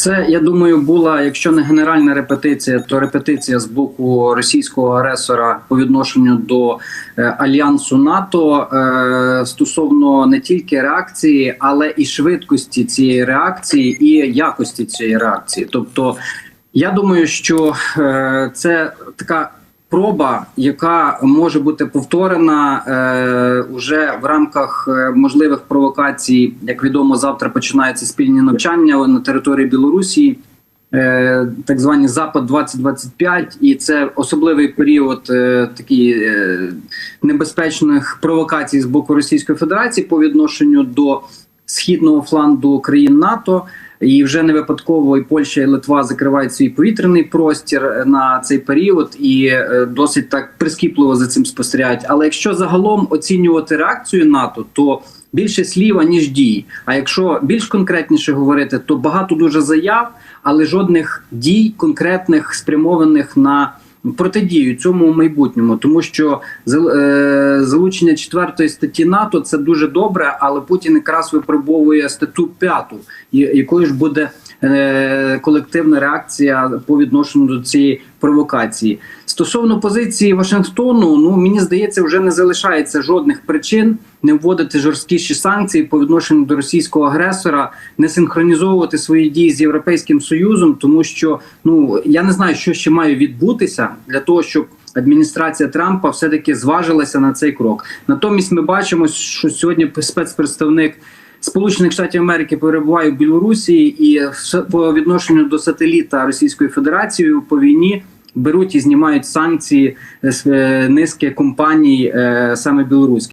Це я думаю, була якщо не генеральна репетиція, то репетиція з боку російського агресора по відношенню до е, альянсу НАТО е, стосовно не тільки реакції, але і швидкості цієї реакції і якості цієї реакції. Тобто, я думаю, що е, це така. Проба, яка може бути повторена е, уже в рамках е, можливих провокацій, як відомо, завтра починаються спільні навчання на території Білорусі, е, так звані Запад 2025 і це особливий період е, е, небезпечних провокацій з боку Російської Федерації по відношенню до східного флангу країн НАТО. І вже не випадково і Польща і Литва закривають свій повітряний простір на цей період і е, досить так прискіпливо за цим спостерігають. Але якщо загалом оцінювати реакцію НАТО, то більше слів аніж дій. А якщо більш конкретніше говорити, то багато дуже заяв, але жодних дій конкретних спрямованих на протидію цьому в майбутньому, тому що е, залучення четвертої статті НАТО це дуже добре, але Путін якраз випробовує статтю п'яту, якою ж буде е, колективна реакція по відношенню до цієї провокації. Стосовно позиції Вашингтону, ну мені здається, вже не залишається жодних причин не вводити жорсткіші санкції по відношенню до російського агресора, не синхронізовувати свої дії з європейським союзом, тому що ну я не знаю, що ще має відбутися для того, щоб адміністрація Трампа все таки зважилася на цей крок. Натомість ми бачимо, що сьогодні спецпредставник. Сполучених Штатів Америки перебуває в Білорусі і по відношенню до сателіта Російської Федерації по війні беруть і знімають санкції з е, низки компаній, е, саме білоруських.